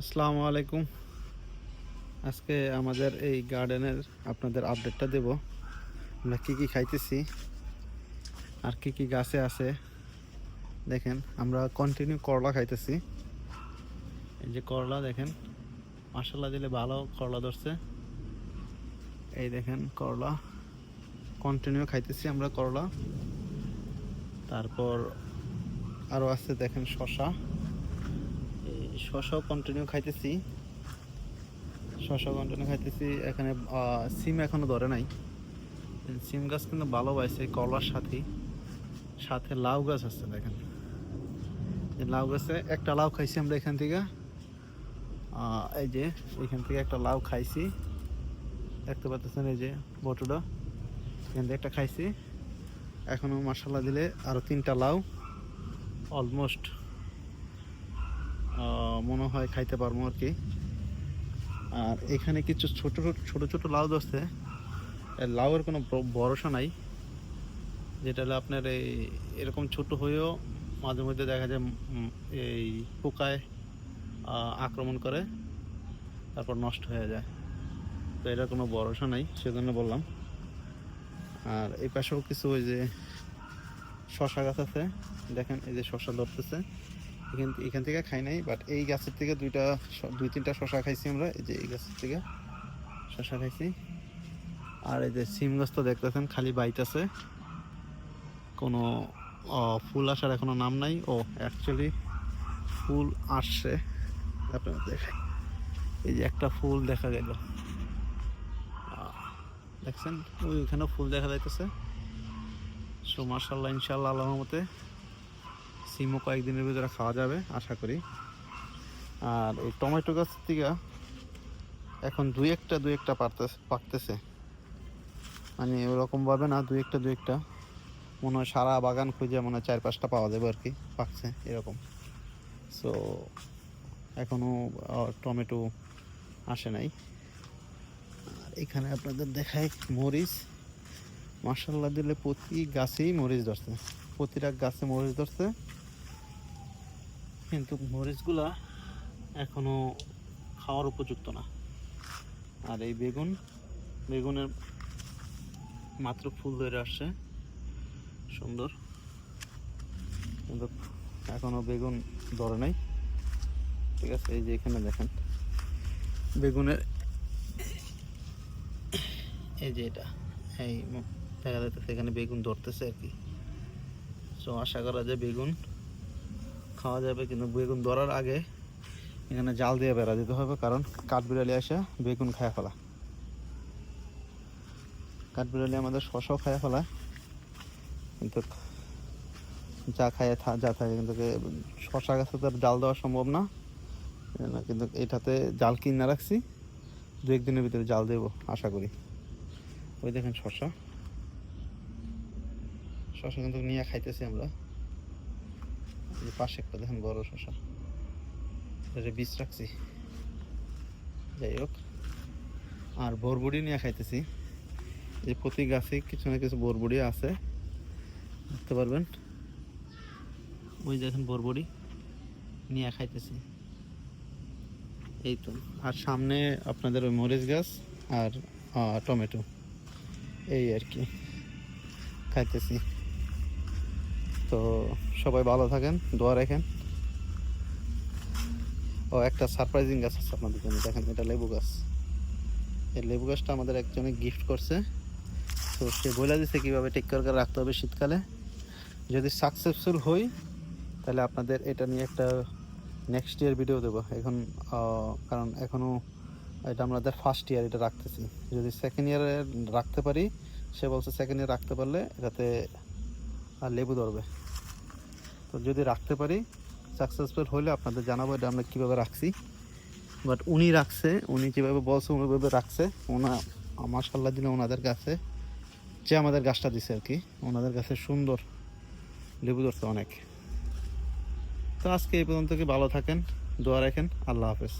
আসসালামু আলাইকুম। আজকে আমাদের এই গার্ডেনের আপনাদের আপডেটটা দেব। আমরা কী কী খাইতেছি, আর কি কি গাছে আছে। দেখেন, আমরা কন্টিনিউ করলা খাইতেছি। এই যে করলা দেখেন মশলা দিলে ভালো করলা ধরছে। এই দেখেন করলা কন্টিনিউ খাইতেছি আমরা করলা। তারপর আরও আছে দেখেন শশা শশাও কন্টিনিউ খাইতেছি। শশা কন্টিনিউ খাইতেছি। এখানে সিম এখনও ধরে নাই। সিম গাছ কিন্তু ভালো পাইছে কলার সাথে। সাথে লাউ গাছ আছে দেখেন। লাউ গাছে একটা লাউ খাইছি আমরা এখান থেকে। এই যে, এখান থেকে একটা লাউ খাইছি। দেখতে পাচ্ছেন এই যে, বটুটা। এখান থেকে একটা খাইছি। এখনও মশলা দিলে আরও তিনটা লাউ অলমোস্ট মনে হয় খাইতে পারব আর কি। আর এখানে কিছু ছোট ছোট ছোট লাউ ধরছে। লাউয়ের কোনো ভরসা নাই। যেটা হলো আপনার এই এরকম ছোট হয়েও মাঝে মধ্যে দেখা যায় এই পোকায় আক্রমণ করে, তারপর নষ্ট হয়ে যায়। তো এটার কোনো ভরসা নাই, সেজন্য বললাম। আর এই পাশেও কিছু ওই যে শশা গাছ আছে। দেখেন এই যে শশা ধরতেছে। এখান এখান থেকে খাই নাই বাট এই গাছের থেকে দুইটা দুই তিনটা শশা খাইছি আমরা, এই যে এই গাছের থেকে শশা খাইছি। আর এই যে সিম গাছ তো দেখতেছেন, খালি বাইতেছে কোনো ফুল আসার এখনও নাম নাই। ও অ্যাকচুয়ালি ফুল আসছে। আপনারা দেখাই এই যে একটা ফুল দেখা গেল। দেখছেন? ওই ওইখানেও ফুল দেখা যাইতেছে। সো মার্শাল্লাহ ইনশাল্লাহ আল্লাহর মতে সিমও কয়েকদিনের ভিতরে খাওয়া যাবে, আশা করি। আর এই টমেটো গাছ থেকে এখন দুই একটা দুই একটা পারতেছে, পাকতেছে। মানে ওরকমভাবে না, দুই একটা দুই একটা। মনে হয় সারা বাগান খুঁজে মনে হয় চার পাঁচটা পাওয়া যাবে আর কি, পাকছে এরকম। সো এখনও টমেটো আসে নাই। আর এখানে আপনাদের দেখায় মরিচ। মার্শাল্লাহ দিলে প্রতি গাছেই মরিচ ধরছে। প্রতিটা গাছে মরিচ ধরছে। কিন্তু মরিচগুলা এখনও খাওয়ার উপযুক্ত না। আর এই বেগুন, বেগুনের মাত্র ফুল ধরে আসছে। সুন্দর। কিন্তু এখনও বেগুন ধরে নাই। ঠিক আছে, এই যে এখানে দেখেন। বেগুনের এই যে এটা, এই দেখা যাচ্ছে এখানে বেগুন ধরতেছে আর কি। সো আশা করা যায় বেগুন খাওয়া যাবে কিন্তু বেগুন ধরার আগে এখানে জাল দিয়ে বেড়া দিতে হবে, কারণ কাঠবিড়ালি আসে, বেগুন খায় ফেলা। কাঠবিড়ালি আমাদের শশাও খায় ফেলা। কিন্তু যা খায় যা থাকে কিন্তু শশা গাছে তো জাল দেওয়া সম্ভব না। কিন্তু এটাতে জাল কিনে রাখছি। দু একদিনের ভিতরে জাল দেবো, আশা করি। ওই দেখেন শশা। শশা কিন্তু নিয়ে খাইতেছি আমরা। পাশে একটা দেখেন বড় শশা এটা বীজ রাখছি। যাই হোক, আর বরবড়ি নিয়ে খাইতেছি। এই প্রতি গাছে কিছু না কিছু বরবড়ি আছে, দেখতে পারবেন। ওই দেখেন বরবড়ি নিয়ে খাইতেছি। এই তো, আর সামনে আপনাদের ওই মরিচ গাছ আর টমেটো। এই আর কি, খাইতেছি। তো সবাই ভালো থাকেন, দোয়া রাখেন। ও, একটা সারপ্রাইজিং গাছ আছে আপনাদের জন্য। দেখেন, এটা লেবু গাছ। এই লেবু গাছটা আমাদের একজনে গিফট করছে। তো সে বলে দিছে কীভাবে টেক করে রাখতে হবে শীতকালে। যদি সাকসেসফুল হই, তাহলে আপনাদের এটা নিয়ে একটা নেক্সট ইয়ার ভিডিও দেবো। এখন কারণ এখনও এটা আমাদের ফার্স্ট ইয়ার এটা রাখতেছি। যদি সেকেন্ড ইয়ারে রাখতে পারি, সে বলছে সেকেন্ড ইয়ার রাখতে পারলে এটাতে আর লেবু ধরবে। তো যদি রাখতে পারি সাকসেসফুল হলে আপনাদের জানাব এটা আমরা কীভাবে রাখছি। বাট উনি রাখছে, উনি যেভাবে বলছে ওইভাবে রাখছে, ওনা মাসাল্লাহ দিলে ওনাদের কাছে, যে আমাদের গাছটা দিছে আর কি, ওনাদের কাছে সুন্দর লেবু ধরছে অনেক। তো আজকে এই পর্যন্ত কি ভালো থাকেন, দোয়া রাখেন, আল্লাহ হাফেজ।